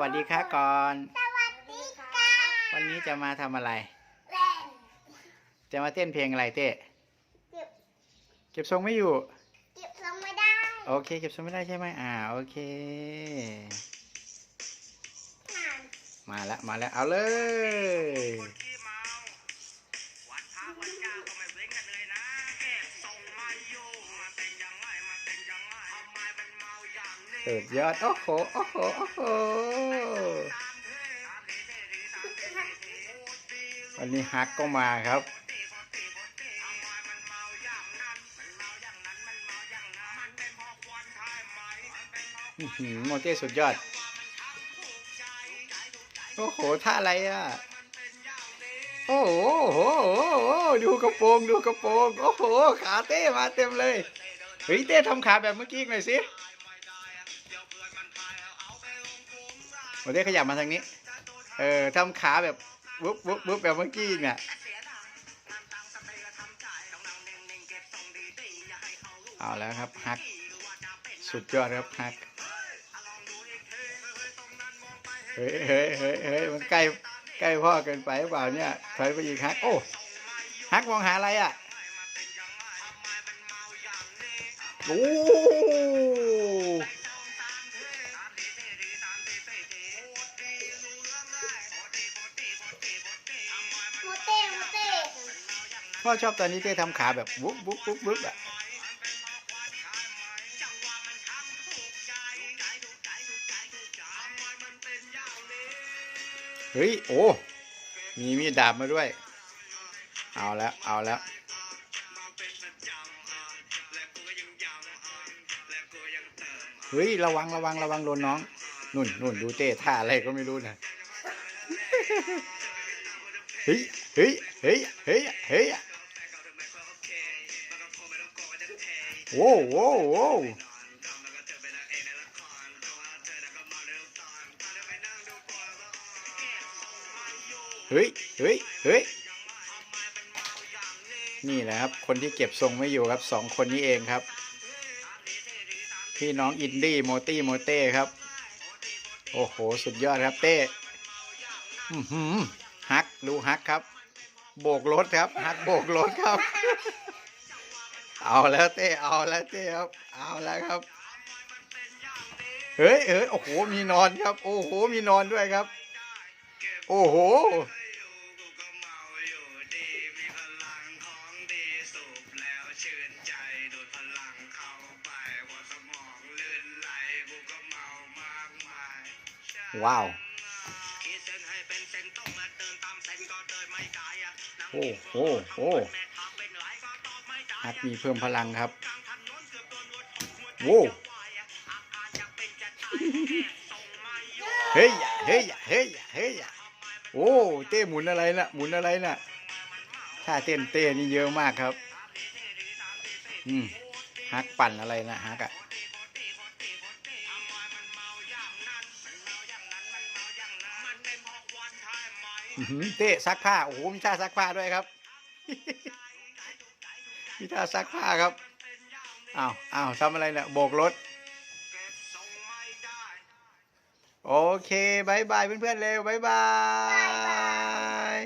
วัสดีค่ะก่อน สวัสดีค่ะวันนี้จะมาทำอะไรแล่นจะมาเต้นเพลงอะไรเต้เก็บเก็บทรงไม่อยู่ เก็บทรงไม่ได้โอเค เก็บทรงไม่ได้ใช่ไหมอ่าโอเคผ่านมาแล้วมาแล้วเอาเลย สุดยอด โอ้โห โอ้โห โอ้โห วันนี้ฮักก็มาครับ โมเตสุดยอด โอ้โห ท่าอะไรอะ โอ้โหโอ้ดูกระโปรงดูกระโปรง โอ้โห ขาเต้มาเต็มเลย เฮ้ย เต้ทำขาแบบเมื่อกี้หน่อยสิ ผมได้ขยับมาทางนี้ เออทำขาแบบบุ๊บวุ๊บวุ๊บแบบเมื่อกี้เนี่ยเอาแล้วครับฮัก สุดยอดครับฮัก เฮ้ยเฮ้ยเฮ้ยเฮ้ยมันใกล้ใกล้พ่อเกินไปหรือเปล่าเนี่ยถอยไปอีกฮัก โอ้ฮักมองหาอะไรอะโอ้ พ่อชอบตอนนี้เต้ทำขาแบบวุ๊บวุบวุบวุบอะเฮ้ย โอ้ มีมีดดาบมาด้วย เอาแล้ว เอาแล้วเฮ้ย ระวังระวังระวังโดนน้อง นุ่นนุ่นดูเต้ท่าอะไรก็ไม่รู้นะเฮ้ยเฮ้ยเฮ้ยเฮ้ยเฮ้ย โว้โว้โว้เฮ้ยเฮ้ยเฮ้ยนี่แหละครับ คนที่เก็บทรงไม่อยู่ครับสองคนนี้เองครับ พี่น้องอินดี้โมตี้โมเต้ครับ โอ้โห สุดยอดครับเต้ฮัก ดูฮักครับ โบกรถครับ ฮักโบกรถครับ เอาแล้วเต้เอาแล้วเต้ครับ เอาแล้วครับ เฮ้ยเฮ้ยโอ้โห มีนอนครับ โอ้โห มีนอนด้วยครับ โอ้โห ว้าว โอ้โหโอ้ ฮักมีเพิ่มพลังครับโว้วเฮ้ยอย่าเฮ้ยอย่าเฮ้ยอย่าเฮ้ยอย่าโอ้เต้หมุนอะไรน่ะ หมุนอะไรน่ะท่าเต้นเต้นี่เยอะมากครับ อืมฮักปั่นอะไรนะฮักอะอื้อหือเต้ซักผ้า โอ้โหมีท่าซักผ้าด้วยครับ พี่ท่าซักผ้าครับอ้าวอ้าวทำอะไรเนี่ยโบกรถ โอเคบายบายเพื่อนๆเร็วบายบาย